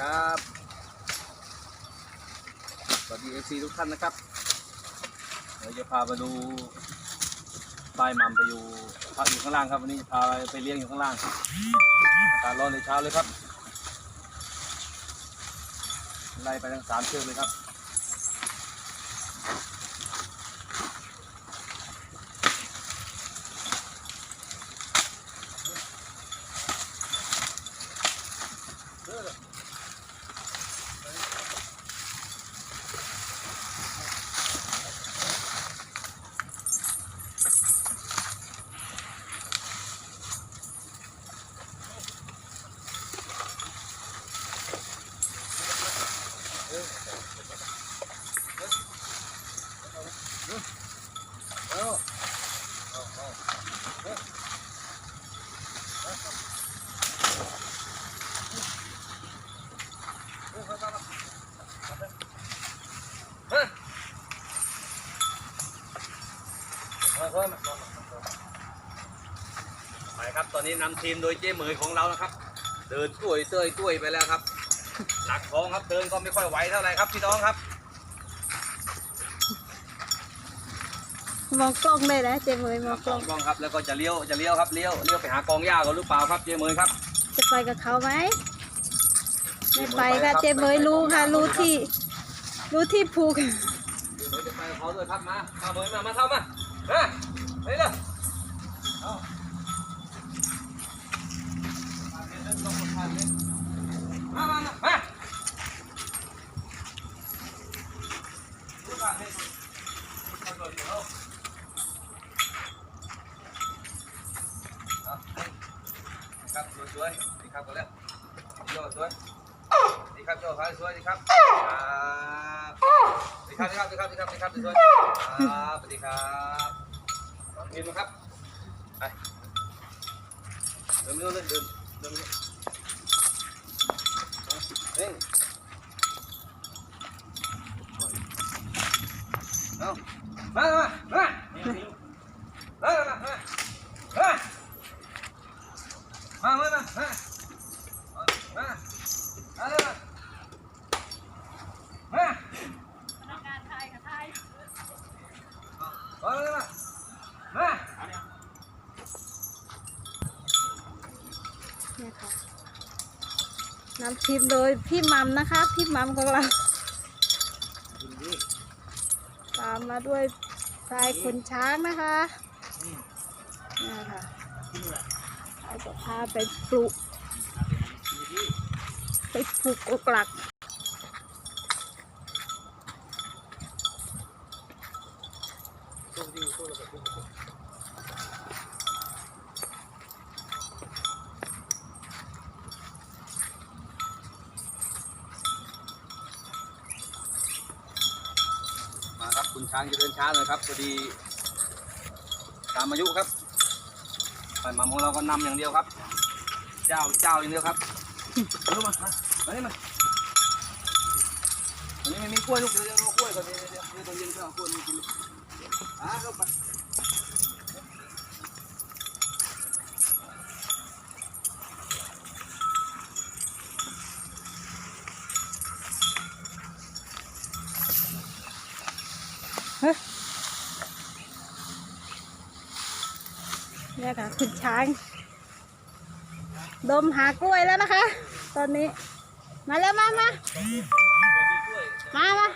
ครับสวัสดีเอซีทุกท่านนะครับเดี๋ยวจะพาไปดูบายมัมไปอยู่พักอยู่ข้างล่างครับวันนี้จะพาไปเลี้ยงอยู่ข้างล่างอากาศร้อนในเช้าเลยครับไล่ไปทั้งสามเชือกเลยครับ ไปครับ ตอนนี้นำทีมโดยเจ๊เหมยของเรานะครับ เดินตุ้ยเต้ยตุ้ยไปแล้วครับ หนักท้องครับ เดินก็ไม่ค่อยไหวเท่าไหร่ครับพี่น้องครับ มองกล้องได้แล้วเจมเลยมองกกล้ล้อองงกล้องครับ แล้วก็จะเลี้ยว จะเลี้ยวครับ เลี้ยว เลี้ยวไปหากองหญ้าก่อนหรือเปล่าครับเจ๊เหมยครับ จะไปกับเขาไหมไม่ไปค่ะเจมเลยรู้ค่ะ รู้ที่ รู้ที่ภูกเจ๊เหมยจะไปกับเขาด้วยครับมามาเหมยมา มาเท่ามา มาไปเลยเอามามามามาดูกันให้ดูเอาก่อนเดี๋ยวเอาเอา ครับสวยๆดีครับก่อนแล้วโยสวยดีครับโยพายสวยดีครับครับดีครับดีครับดีครับดีครับดีครับสวยครับสวัสดีครับลองกินมาครับไปเดินไปนู่นเลยเดินเดินไปนู่นเฮ้ยเอา ทีมโดยพี่มัมนะคะ พี่มัมของเรา ตามมาด้วยทรายขุนช้างนะคะนี่ค่ะเราจะพาไปปลูกไปปลูกกลักมาครับคุณช้างจะเดินช้าหน่อยครับพอดีตามอายุครับไปหมาของเราก็นำอย่างเดียวครับ เจ้าเจ้าอย่างเดียวครับเร็วมามามานี่มาวันนี้ไม่มีกล้วยลูกเดียวเดี๋ยวเอากล้วยก่อนเดี๋ยวเดี๋ยวเดี๋ยวตอนเย็นก็เอากล้วยมากินอะเข้าไป นี่ยค่ะขุนช้าง ดมหากล้วยแล้วนะคะ ตอนนี้ มาเร็วมามามามา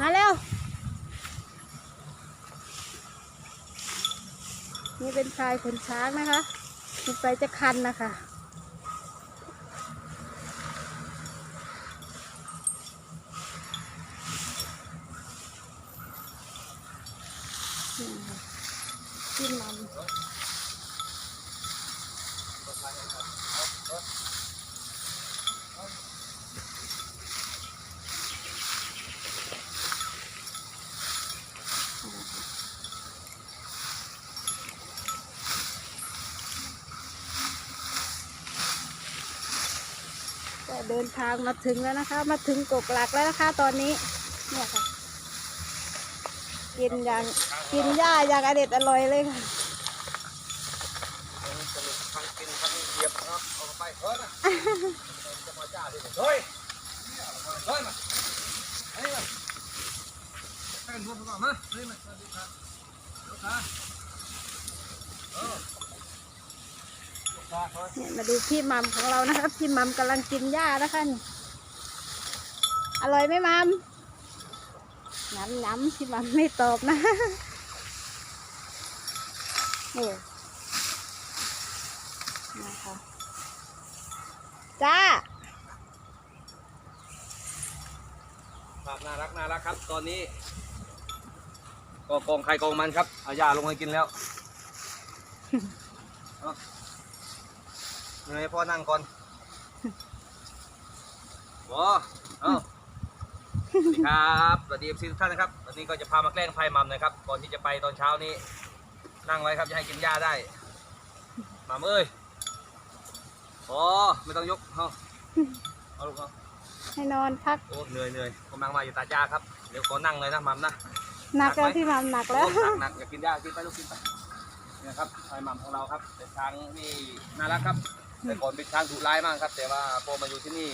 มาเร็ว นี่เป็นทรายขนช้างนะคะสงสัยจะคันนะคะนี่ค่ะที่มัน เดินทางมาถึงแล้วนะคะ มาถึงกกหลักแล้วนะคะ ตอนนี้ เนี่ยค่ะ กินอย่างกินหญ้าอย่างอเด็ดอร่อยเลยค่ะทั้งกินทั้งเหยียบเนาะเอาไปเถอะนะจะมาจ้าดิเฮ้ยเฮ้ยมาอันนี้มาให้กันพวกก่อนมาเฮ้ยมาลูค้าลูค้าเออลูกค้า เฮ้ยเนี่ยมาดูพี่มัมของเรานะคะพี่มัมกำลังกินหญ้านะคะนี่อร่อยไหมมัมย้ำย้ำพี่มัมไม่ตอบนะนี่นะคะจ้าภาพน่ารักน่ารักครับ ตอนนี้ก็กองใครกองมันครับ เอายาลงให้กินแล้ว เอาเหนื่อยพ่อนั่งก่อนบอเอาสวัสดีครับสวัสดีเอฟซีทุกท่านนะครับ วันนี้ก็จะพามาแกล้งไพ่มัมนะครับ ก่อนที่จะไปตอนเช้านี้ นั่งไว้ครับจะให้กินหญ้าได้มัมเอ้ยอ๋อไม่ต้องยกเอาเอาลูกเอาให้นอนพักโอ้เหนื่อยเหนื่อยกำลังมาอยู่ตาจ้าครับ เดี๋ยวขอนั่งเลยนะมัมนะ หนักแล้วพี่มัมหนักแล้วโอ้หนักหนักอย่ากินยากินไปลูกกินไปเนี่ยครับไอ้มัมของเราครับเป็นช้างที่น่ารักครับ แต่ก่อนเป็นช้างดุร้ายมากครับ แต่ว่าพอมาอยู่ที่นี่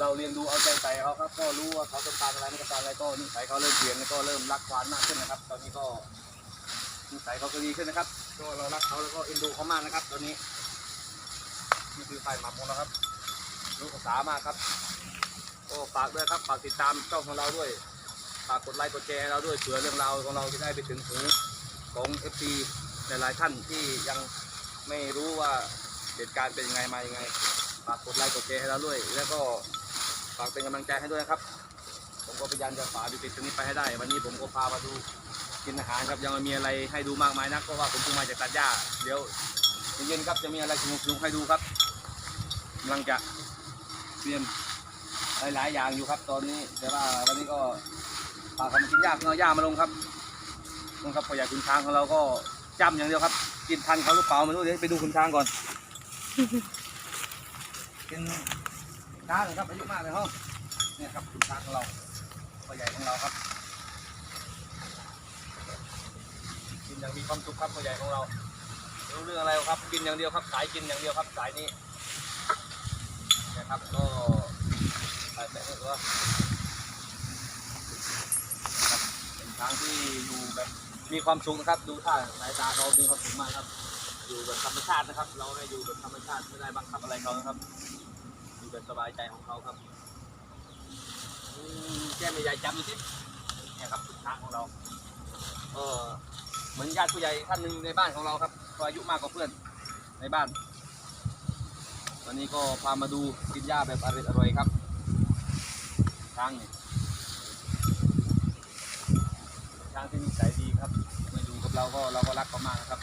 เราเรียนดูเอาใจใส่เขาครับ ก็รู้ว่าเขาต้องการอะไรไม่ต้องการอะไรก็นิสัยเขาเริ่มเปลี่ยนแล้วก็เริ่มรักควานมากขึ้นนะครับ ตอนนี้ก็นิสัยเขาก็ดีขึ้นนะครับก็เรารักเขาแล้วก็เอ็นดูเขามากนะครับ ตอนนี้นี่คือไฟหมัมของเราครับรู้ภาษามากครับก็ฝากด้วยครับฝากติดตามช่องของเราด้วยฝากกดไลค์กดแชร์เราด้วยเผื่อเรื่องราวของเราจะได้ไปถึงหูของ FC หลายๆท่านที่ยังไม่รู้ว่า เหตุการณ์เป็นยังไงมายังไงฝากกดไลค์กดแชร์ให้เราด้วย แล้วก็ฝากเป็นกำลังใจให้ด้วยนะครับ ผมก็พยายามจะฝ่าวิกฤตตรงนี้ไปให้ได้ วันนี้ผมก็พามาดูกินอาหารครับยังไม่มีอะไรให้ดูมากมายนักเพราะว่าผมเพิ่งมาจากตัดหญ้าเดี๋ยวเย็นๆครับจะมีอะไรสนุกๆให้ดูครับกำลังจะเตรียมหลายๆอย่างอยู่ครับ ตอนนี้แต่ว่าวันนี้ก็พาเขามากินหญ้าเพื่อเอาหญ้ามาลงครับลงครับพออยากคุณช้างของเราก็จ้ำอย่างเดียวครับ กินทันเขาหรือเปล่าไม่รู้เดี๋ยวไปดูคุณช้างก่อน กินช้างเหรอครับอายุมากเลยเฮะเนี่ยครับคุณช้างของเราพ่อใหญ่ของเราครับกินอย่างมีความสุขครับพ่อใหญ่ของเราไม่รู้เรื่องอะไรครับ กินอย่างเดียวครับสายกินอย่างเดียวครับสายนี้นะครับก็ไปไปเถอะครับเป็นช้างที่อยู่แบบมีความสุขนะครับ ดูท่าสายตาเขามีความสุขมากครับ อยู่แบบธรรมชาตินะครับ เราได้อยู่แบบธรรมชาติไม่ได้บังคับอะไรเขานะครับอยู่แบบสบายใจของเขาครับอืมแก้มใหญ่จำดูสิเนี่ยครับช้างของเราเออเหมือนญาติผู้ใหญ่ท่านหนึ่งในบ้านของเราครับก็อายุมากกว่าเพื่อนในบ้าน วันนี้ก็พามาดูกินหญ้าแบบอร่อยๆครับช้างนี่ช้างที่นิสัยดีครับมาอยู่กับเราก็เราก็รักเขามากนะครับ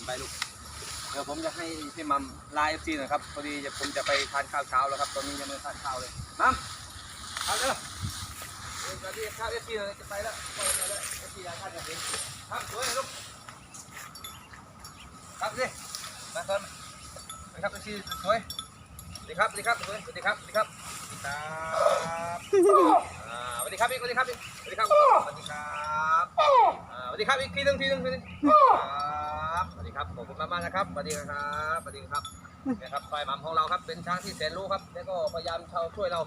นไปลูก เดี๋ยวผมจะให้พี่มัมไลฟ์ซีหน่อยครับพอดีจะผมจะไปทานข้าวเช้าแล้วครับ ตอนนี้ยังไม่ทานข้าวเลย มัมเอาเร็วเดี๋ยวจะเรีข้าวเอฟซีเลยจะไปแล้วไปแล้วเอฟซีอยากทานเห็นครับสวยลูกครับสิมาเติมไปครับเอฟซีสวยสวัสดีครับสวัสดีครับสวัสดีครับสวัสดีครับสวัสดีครับพี่สวัสดีครับพี่สวัสดีครับสวัสดีครับสวัสดีครับอีกทีนึงทีนึงทีนึง ครับขอบคุณมากๆนะครับสวัสดีครับสวัสดีครับนี่ยครับฝ่ายหม่ำของเราครับเป็นช้างที่แสนรู้ครับ แล้วก็พยายามเขาช่วยเรา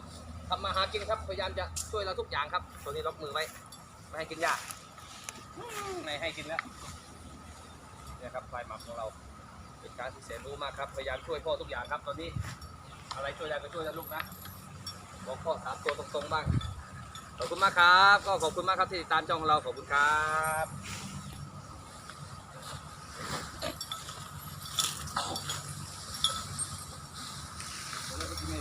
ทำมาหากินครับ พยายามจะช่วยเราทุกอย่างครับ ตัวนี้ล็อกมือไว้ไม่ให้กินยาไม่ให้กินแล้วนี่ครับฝ่ายหม่ำของเรา เป็นช้างที่แสนรู้มากครับ พยายามช่วยพ่อทุกอย่างครับ ตอนนี้ อะไรช่วยได้ก็ช่วยนะลูกนะบอกข้อสามตัวตรงๆบ้างขอบคุณมากครับ ก็ขอบคุณมากครับที่ติดตามช่องของเราขอบคุณครับ